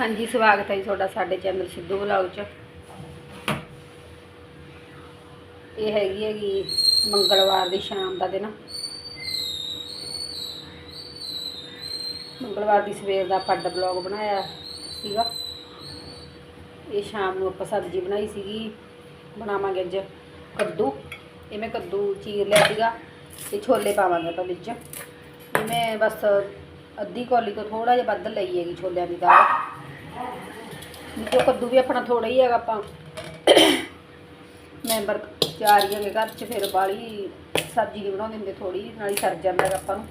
ਹਾਂਜੀ, ਸਵਾਗਤ ਹੈ ਜੀ ਤੁਹਾਡਾ ਸਾਡੇ ਚੈਨਲ ਸਿੱਧੂ ਵਲੌਗ 'ਚ। ਇਹ ਹੈਗੀ ਹੈਗੀ ਮੰਗਲਵਾਰ ਦੀ ਸ਼ਾਮ ਦਾ ਦਿਨ। ਮੰਗਲਵਾਰ ਦੀ ਸਵੇਰ ਦਾ ਪੱਡ ਬਲੌਗ ਬਣਾਇਆ ਸੀਗਾ। ਇਹ ਸ਼ਾਮ ਨੂੰ ਆਪਾਂ ਸਬਜ਼ੀ ਬਣਾਈ ਸੀਗੀ। ਬਣਾਵਾਂਗੇ ਅੱਜ ਕੱਦੂ। ਇਹ ਮੈਂ ਕੱਦੂ ਚੀਰ ਲਿਆ ਸੀਗਾ ਤੇ ਛੋਲੇ ਪਾਵਾਂਗੇ ਆਪਾਂ ਵਿੱਚ। ਇਹ ਮੈਂ ਬਸ ਅੱਧੀ ਕੌਲੀ ਤੋਂ ਥੋੜਾ ਜਿਹਾ ਵੱਧ ਲਈ ਹੈਗੀ ਛੋਲਿਆਂ ਦੀ ਦਾਲ। ਵਿੱਚੋਂ ਕੱਦੂ ਵੀ ਆਪਣਾ ਥੋੜਾ ਹੀ ਹੈਗਾ ਆਪਾਂ ਮੈਂਬਰ ਚਾਰ ਹੀ ਹੈਗੇ ਘਰ 'ਚ, ਫਿਰ ਬਾਲੀ ਸਬਜ਼ੀ ਨਹੀਂ ਬਣਾਉਂਦੇ ਹੁੰਦੇ ਥੋੜੀ ਨਾਲ ਹੀ ਸਰ ਜਾਂਦਾ ਹੈਗਾ ਆਪਾਂ ਨੂੰ।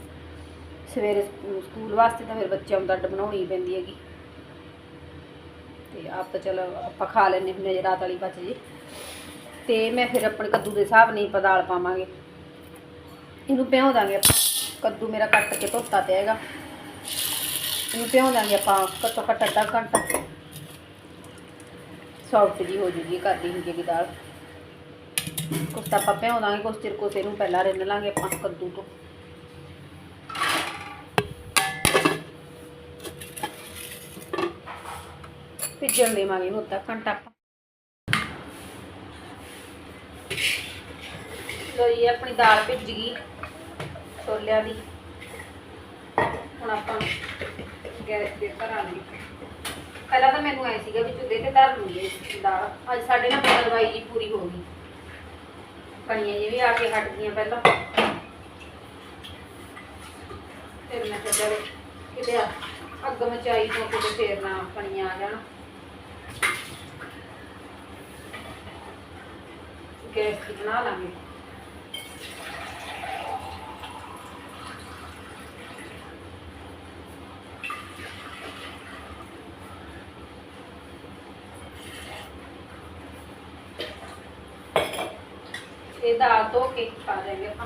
ਸਵੇਰੇ ਸਕੂਲ ਵਾਸਤੇ ਤਾਂ ਫਿਰ ਬੱਚਿਆਂ ਨੂੰ ਤਾਂ ਬਣਾਉਣੀ ਪੈਂਦੀ ਹੈਗੀ। ਤੇ ਆਪ ਤਾਂ ਚਲੋ ਆਪਾਂ ਖਾ ਲੈਂਦੇ ਹੁੰਦੇ ਜੇ ਰਾਤ ਵਾਲੀ ਬਚ ਜੇ। ਤੇ ਮੈਂ ਫਿਰ ਆਪਣੇ ਕੱਦੂ ਦੇ ਹਿਸਾਬ ਨਹੀਂ ਆਪਾਂ ਪਾਵਾਂਗੇ। ਇਹਨੂੰ ਭਿਉਂ ਦਾਂਗੇ ਆਪਾਂ। ਕੱਦੂ ਮੇਰਾ ਕੱਟ ਕੇ ਧੋਤਾ ਤੇ ਹੈਗਾ। ਇਹਨੂੰ ਭਿਉਂ ਦਾਂਗੇ ਆਪਾਂ ਘੱਟੋ ਘੱਟ ਅੱਧਾ ਘੰਟਾ। ਸੌਫਟ ਜੀ ਹੋ ਜੂਗੀ ਕਰਦੀ ਹੁੰਦੀ ਦਾਲ। ਕੁਛ ਤਾਂ ਆਪਾਂ ਭਿਉਂ ਦਾਂਗੇ ਕੁਛ ਚਿਰ ਕੁਛ ਇਹਨੂੰ ਪਹਿਲਾਂ ਰਿੰਨ ਲਾਂਗੇ ਆਪਾਂ ਕੱਦੂ ਤੋਂ। ਭਿੱਜਣ ਦੇਵਾਂਗੇ ਇਹਨੂੰ ਅੱਧਾ ਘੰਟਾ ਆਪਾਂ। ਲੋ ਇਹ ਆਪਣੀ ਦਾਲ ਭਿੱਜ ਗਈ ਛੋਲਿਆਂ ਦੀ। ਹੁਣ ਆਪਾਂ ਗੈਸ ਤੇ ਧਰਾਂਗੇ ਪਹਿਲਾਂ ਤਾਂ ਮੈਨੂੰ ਐ ਸੀਗਾ ਵੀ ਚੁੱਲ੍ਹੇ ਤੇ ਧਰ ਲੂਗੇ ਦਾਲ। ਅੱਜ ਸਾਡੇ ਨਾਲ ਬਦਲਵਾਈ ਜੀ ਪੂਰੀ ਹੋ ਗਈ। ਕਣੀਆਂ ਜੀ ਵੀ ਆ ਕੇ ਹਟ ਗਈਆਂ ਪਹਿਲਾਂ। ਫਿਰ ਮੈਂ ਕਿਹਾ ਚਲੋ ਕਿਤੇ ਅੱਗ ਮਚਾਈ ਤੋਂ ਕਿਤੇ ਫੇਰ ਨਾ ਕਣੀਆਂ ਆ ਜਾਣ। ਗੈਸ ਤੇ ਬਣਾ ਲਾਂਗੇ। ਇਹ ਦਾਲ ਧੋ ਕੇ ਪਾ ਦੇਂਗੇ ਆਪਾਂ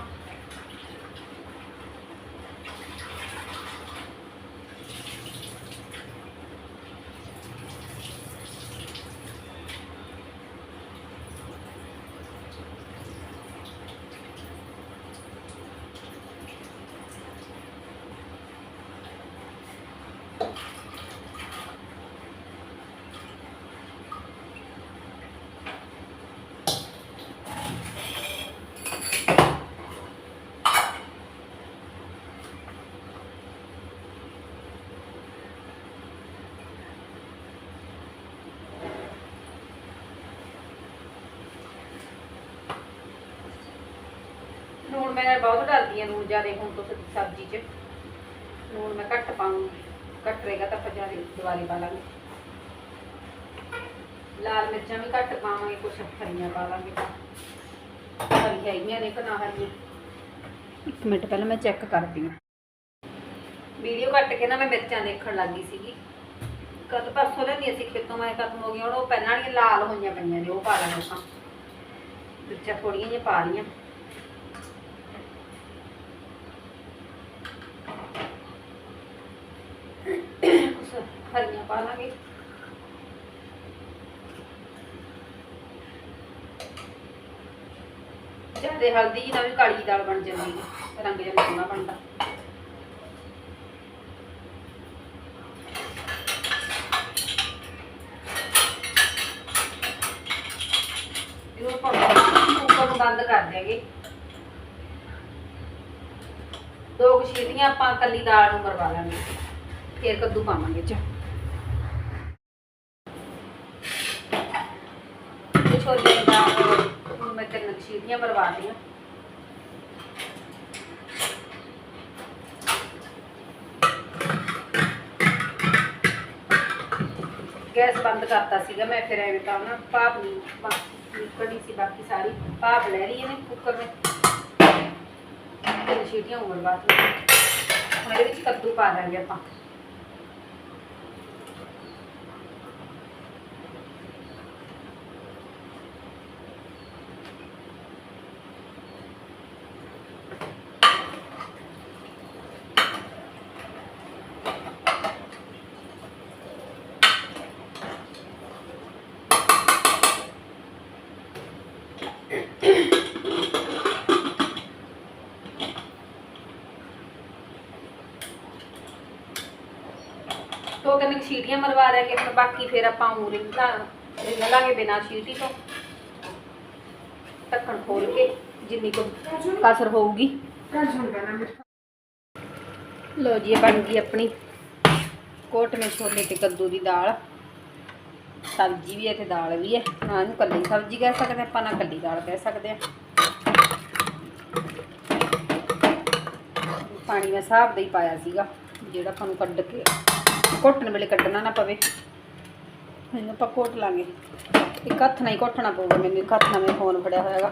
ਲੂਣ ਮੈਂ ਬਹੁਤ ਡਲਦੀ ਆ ਲੂਣ ਜ਼ਿਆਦਾ ਹੁਣ ਤੋਂ ਸਬਜ਼ੀ- 'ਚ। ਲੂਣ ਮੈਂ ਘੱਟ ਪਾਉਂਗੀ ਘੱਟ ਰਹੇਗਾ ਤਾਂ ਆਪਾਂ ਜ਼ਿਆਦਾ ਦੁਬਾਰੇ ਪਾ ਲਾਂਗੇ। ਲਾਲ ਮਿਰਚਾਂ ਵੀ ਘੱਟ ਪਾਵਾਂਗੇ, ਕੁਛ ਹਰੀਆਂ ਪਾ ਲਾਂਗੇ। ਹਰੀ ਹੈਗੀਆਂ ਨੇ, ਕਿ ਨਾ ਹਰੀਆਂ? ਇੱਕ ਮਿੰਟ ਪਹਿਲਾਂ ਮੈਂ ਚੈੱਕ ਕਰਦੀ ਹਾਂ। ਵੀਡੀਓ ਕੱਟ ਕੇ ਨਾ ਮੈਂ ਮਿਰਚਾਂ ਦੇਖਣ ਲੱਗ ਗਈ ਸੀਗੀ। ਕਦ ਪਰਸੋਂ ਲੈਂਦੀ ਸੀ ਖੇਤੋਂ ਮੈਂ ਖਤਮ ਹੋ ਗਈਆਂ। ਹੁਣ ਉਹ ਪਹਿਲਾਂ ਵਾਲੀਆਂ ਲਾਲ ਹੋਈਆਂ ਪਈਆਂ ਨੇ, ਉਹ ਪਾ ਲਾਂਗੇ ਆਪਾਂ। ਮਿਰਚਾਂ ਥੋੜੀਆਂ ਜਿਹੀਆਂ ਪਾ ਲਈਆਂ ਕੁਛ ਹਰੀਆਂ ਪਾ ਲਾਂਗੇ ਜ਼ਿਆਦਾ ਹਲਦੀ ਨਾਲ ਵੀ ਕਾਲੀ ਦਾਲ ਬਣ ਜਾਂਦੀ ਹੈ, ਰੰਗ ਜਿਹਾ ਸੋਹਣਾ ਬਣਦਾ। ਇਹਨੂੰ ਕੁੱਕਰ ਨੂੰ ਬੰਦ ਕਰ ਦਿਆਂਗੇ। ਦੋ ਕੁ ਸੀਟੀਆਂ ਆਪਾਂ ਕੱਲੀ ਦਾਲ ਨੂੰ ਮਰਵਾ ਲਾਂਗੇ। ਫਿਰ ਕੱਦੂ ਪਾਵਾਂਗੇ। ਚ ਇਹ ਛੋਲੇ ਦਾ ਹੁਣ ਮੈਂ ਮਰਵਾ ਲਈਆਂ ਗੈਸ ਬੰਦ ਕਰਤਾ ਸੀਗਾ ਮੈਂ, ਫਿਰ ਐਵੇਂ ਤਾਂ ਨਾ ਭਾਪ ਨਹੀਂ ਨਿਕਲਦੀ ਸੀ ਬਾਕੀ ਸਾਰੀ। ਭਾਪ ਲੈ ਰਹੀ ਹੈ ਕੁੱਕਰ ਵਿੱਚ ਤਿੰਨ ਸੀਟੀਆਂ ਉਮਰ ਬਾਅਦ ਹੁਣ ਵਿੱਚ ਕੱਦੂ ਪਾ ਦਾਂਗੇ ਆਪਾਂ। ਦੋ ਤਿੰਨ ਕੁ ਸੀਟੀਆਂ ਮਰਵਾ ਦਿਆ ਕੇ ਹੁਣ ਬਾਕੀ ਫਿਰ ਆਪਾਂ ਉਰੇ ਰਿੰਨ ਲਾਂਗੇ ਬਿਨਾਂ ਸੀਟੀ ਤੋਂ। ਢੱਕਣ ਖੋਲ ਕੇ ਜਿੰਨੀ ਕੁ ਕਸਰ ਹੋਊਗੀ। ਲੋ ਜੀ, ਇਹ ਬਣ ਗਈ ਆਪਣੀ ਕੋਟਵੇਂ ਛੋਲੇ ਤੇ ਕੱਦੂ ਦੀ ਦਾਲ। ਸਬਜ਼ੀ ਵੀ ਹੈ ਤੇ ਦਾਲ ਵੀ ਹੈ ਨਾ ਇਹਨੂੰ ਕੱਲੀ ਸਬਜ਼ੀ ਕਹਿ ਸਕਦੇ ਆਪਾਂ, ਨਾ ਕੱਲੀ ਦਾਲ ਕਹਿ ਸਕਦੇ ਆ। ਪਾਣੀ ਮੈਂ ਹਿਸਾਬ ਦਾ ਹੀ ਪਾਇਆ ਸੀਗਾ, ਜਿਹੜਾ ਆਪਾਂ ਨੂੰ ਕੱਢ ਕੇ ਘੋਟਣ ਵੇਲੇ ਕੱਢਣਾ ਨਾ ਪਵੇ। ਇਹਨੂੰ ਆਪਾਂ ਘੋਟ ਲਾਂਗੇ। ਇੱਕ ਹੱਥ ਨਾਲ ਹੀ ਘੋਟਣਾ ਪਊਗਾ ਮੈਨੂੰ, ਇੱਕ ਹੱਥ ਨਾਲ ਮੈਂ ਫੋਨ ਫੜਿਆ ਹੋਇਆਗਾ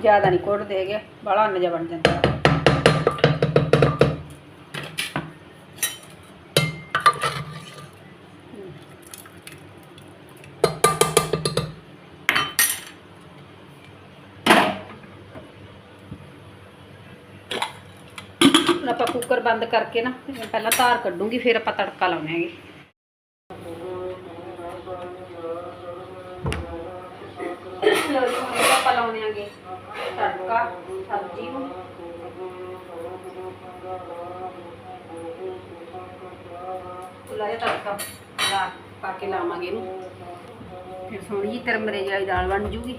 ਜ਼ਿਆਦਾ ਨਹੀਂ ਘੋਟਦੇ ਹੈਗੇ ਬੜਾ ਅੰਨ ਜਿਹਾ ਬਣ ਜਾਂਦਾ। ਆਪਾਂ ਕੁੱਕਰ ਬੰਦ ਕਰਕੇ ਨਾ ਪਹਿਲਾਂ ਧਾਰ ਕੱਢੂੰਗੀ, ਫਿਰ ਆਪਾਂ ਤੜਕਾ ਲਾਉਣਾ ਹੈਗੇ। ਲਓ ਜੀ, ਹੁਣ ਆਪਾਂ ਲਾਉਣੇ ਆਗੇ ਤੜਕਾ, ਸਬਜ਼ੀ ਨੂੰ। ਖੁੱਲਾ ਤੜਕਾ ਲਾ, ਪਾ ਕੇ ਲਾਵਾਂਗੇ ਇਹਨੂੰ। ਫਿਰ ਸੋਹਣੀ ਜੀ ਤਰਮਰੇ ਜਿਹੀ ਦਾਲ ਬਣ ਜੂਗੀ।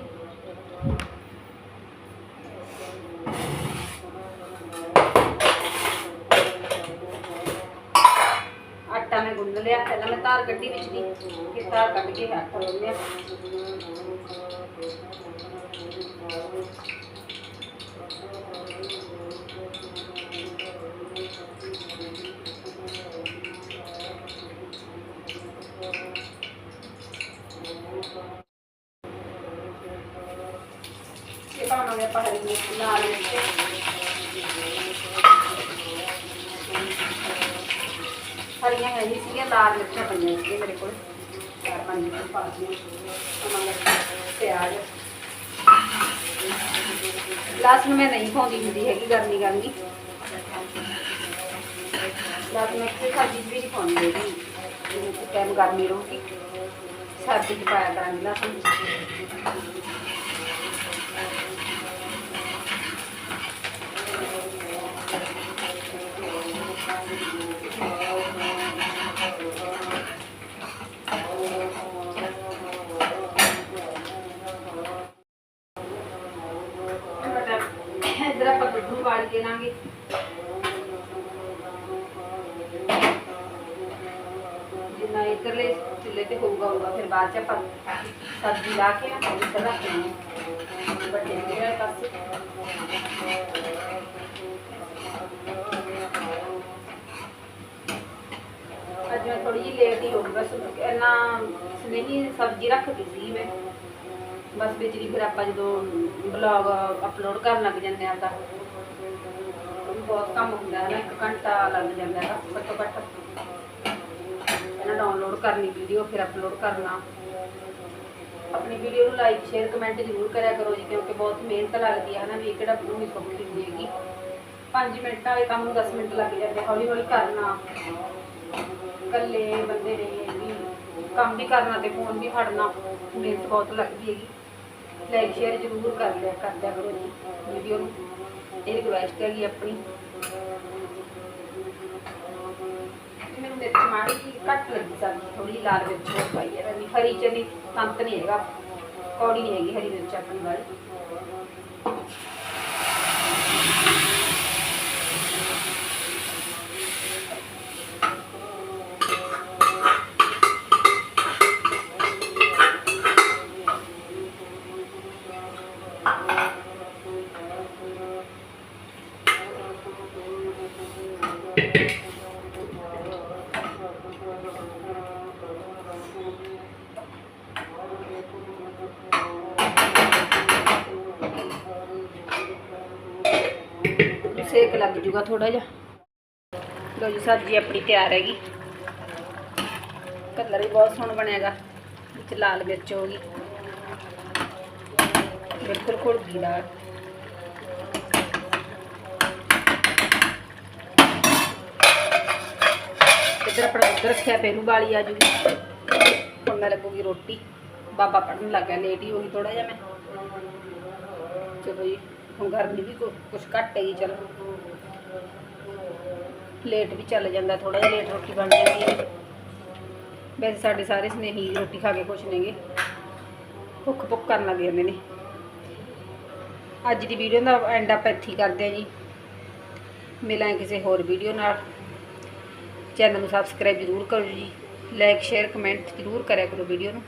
ਲਿਆ। ਪਹਿਲਾਂ ਮੈਂ ਧਾਰ ਕੱਢੀ ਵਿੱਚ ਦੀ, ਫਿਰ ਧਾਰ ਕੱਢ ਕੇ ਆਟਾ ਲਿਆ। ਇਹ ਪਾਵਾਂਗੇ ਆਪਾਂ ਹਰੀ ਮਿਰਚ ਲਾਲ ਮਿਰਚ ਹਰੀਆਂ ਹੈ ਲਾਲ ਮਿਰਚਾਂ ਪਈਆਂ ਸੀਗੀਆਂ ਮੇਰੇ ਕੋਲ। ਚਾਰ ਪੰਜ ਮਿਰਚ ਪਾ ਦਿੱਤੀਆਂ ਟਮਾਟਰ ਪਿਆਜ਼ ਲਸਣ ਮੈਂ ਨਹੀਂ ਪਾਉਂਦੀ ਹੁੰਦੀ ਹੈਗੀ, ਗਰਮੀ ਗਰਮੀ। ਲਸਣ ਮੈਂ ਕਿਸੇ ਸਬਜ਼ੀ 'ਚ ਵੀ ਨਹੀਂ ਪਾਉਂਦੀ ਹੈਗੀ। ਜਿਵੇਂ ਕਿ ਟਾਈਮ ਗਰਮੀ ਰਹੂਗੀ। ਸਰਦੀ 'ਚ ਪਾਇਆ ਕਰਾਂਗੀ ਲਸਣ ਇਧਰ ਆਪਾਂ ਕੱਢੂ ਵਾਲ ਕੇ ਲਾਂਗੇ ਜਿੰਨਾ ਇਧਰਲੇ ਚੁੱਲ੍ਹੇ ਤੇ ਹੋਊਗਾ ਹੋਊਗਾ ਫਿਰ ਬਾਅਦ ਚ ਆਪਾਂ ਸਬਜ਼ੀ ਲਾ ਕੇ ਨਾ ਇੱਧਰ ਰੱਖ ਦੇਣੀ ਵੱਡੇ ਜਿਹੜੇ ਪਾਸੇ ਅੱਜ ਮੈਂ ਥੋੜੀ ਜਿਹੀ ਲੇਟ ਹੀ ਹੋ ਗਈ ਬਸ ਇੰਨਾ ਸਨੇਹੀ ਸਬਜ਼ੀ ਰੱਖਦੀ ਸੀ ਮੈਂ ਬਸ ਵਿੱਚ ਦੀ ਫਿਰ ਆਪਾਂ ਜਦੋਂ ਬਲੌਗ ਅਪਲੋਡ ਕਰਨ ਲੱਗ ਜਾਂਦੇ ਆ ਤਾਂ ਉਹ ਵੀ ਬਹੁਤ ਕੰਮ ਹੁੰਦਾ ਹੈ ਨਾ ਇੱਕ ਘੰਟਾ ਲੱਗ ਜਾਂਦਾ ਡਾਊਨਲੋਡ ਕਰਨੀ ਵੀਡੀਓ ਫਿਰ ਅਪਲੋਡ ਕਰਨਾ। ਆਪਣੀ ਵੀਡੀਓ ਨੂੰ ਲਾਈਕ ਸ਼ੇਅਰ ਕਮੈਂਟ ਜ਼ਰੂਰ ਕਰਿਆ ਕਰੋ ਜੀ, ਕਿਉਂਕਿ ਬਹੁਤ ਮਿਹਨਤ ਲੱਗਦੀ ਹੈ ਨਾ ਵੀ ਇਹ ਕਿਹੜਾ ਨੂੰ ਸੌਖੀ ਹੁੰਦੀ ਹੈਗੀ। 5 ਮਿੰਟ ਵਾਲੇ ਕੰਮ ਨੂੰ 10 ਮਿੰਟ ਲੱਗ ਜਾਂਦੇ ਹੌਲੀ ਹੌਲੀ ਕਰਨਾ। ਇਕੱਲੇ ਬੰਦੇ ਨੇ ਵੀ ਕੰਮ ਵੀ ਕਰਨਾ ਤੇ ਫੋਨ ਵੀ ਫੜਨਾ, ਮਿਹਨਤ ਬਹੁਤ ਲੱਗਦੀ ਹੈਗੀ। ਲਾਈਕ ਸ਼ੇਅਰ ਜ਼ਰੂਰ ਕਰ ਲਿਆ, ਕਰ ਦਿਆ ਕਰੋ ਜੀ ਵੀਡੀਓ ਨੂੰ। ਇਹ ਰਿਕੁਐਸਟ ਹੈਗੀ ਆਪਣੀ ਤੇ ਮੈਨੂੰ ਮਿਰਚ ਮਾੜੀ ਜਿਹੀ ਘੱਟ ਲੱਗੀ ਸਬਜ਼ੀ ਥੋੜੀ ਲਾਲ ਮਿਰਚ ਹੋਰ ਪਾਈ ਹੈ ਨਹੀਂ ਹਰੀ ਚਨੀ ਤੰਤ ਨਹੀਂ ਹੈਗਾ, ਕੌੜੀ ਨਹੀਂ ਹੈਗੀ ਹਰੀ ਮਿਰਚ ਆਪਣੀ ਵਾਲੀ। ਸੇਕ ਲੱਗ ਜੂਗਾ ਥੋੜਾ ਜਿਹਾ। ਲੋ ਜੀ, ਸਬਜ਼ੀ ਆਪਣੀ ਤਿਆਰ ਹੈਗੀ। ਕਲਰ ਵੀ ਬਹੁਤ ਸੋਹਣਾ ਬਣਿਆਗਾ ਵਿੱਚ ਲਾਲ ਮਿਰਚ ਹੋ ਗਈ। ਬਿਲਕੁਲ ਘੁਲ ਗਈ ਦਾਲ। ਇੱਧਰ ਆਪਣਾ ਦੁੱਧ ਰੱਖਿਆ ਪਿਆ ਇਹਨੂੰ ਬਾਲੀ ਆ ਜੂਗੀ। ਹੁਣ ਮੈਂ ਲੱਗੂਗੀ ਰੋਟੀ। ਬਾਬਾ ਪੜਨ ਲੱਗ ਗਿਆ ਲੇਟ ਹੀ ਹੋ ਗਈ ਥੋੜਾ ਜਿਹਾ ਮੈਂ। ਚਲੋ ਜੀ, ਹੁਣ ਗਰਮੀ ਵੀ ਕੁਝ ਘੱਟ ਹੈਗੀ, ਚਲ। ਲੇਟ ਵੀ ਚੱਲ ਜਾਂਦਾ ਥੋੜਾ ਜਿਹਾ ਲੇਟ ਰੋਟੀ ਬਣ ਜਾਂਦੀ ਹੈ। ਵੈਸੇ ਸਾਡੇ ਸਾਰੇ ਸਨੇਹੀ ਰੋਟੀ ਖਾ ਕੇ ਖੁਸ਼ ਨੇਗੇ। ਭੁੱਖ ਭੁੱਖ ਕਰਨ ਲੱਗ ਜਾਂਦੇ ਨੇ। ਅੱਜ ਦੀ ਵੀਡੀਓ ਦਾ ਐਂਡ ਆਪਾਂ ਇੱਥੇ ਕਰਦੇ ਹਾਂ ਜੀ। ਮਿਲਾਂ ਕਿਸੇ ਹੋਰ ਵੀਡੀਓ ਨਾਲ। ਚੈਨਲ ਨੂੰ ਸਬਸਕ੍ਰਾਈਬ ਜ਼ਰੂਰ ਕਰੋ ਜੀ। ਲਾਈਕ ਸ਼ੇਅਰ ਕਮੈਂਟ ਜ਼ਰੂਰ ਕਰਿਆ ਕਰੋ ਵੀਡੀਓ ਨੂੰ।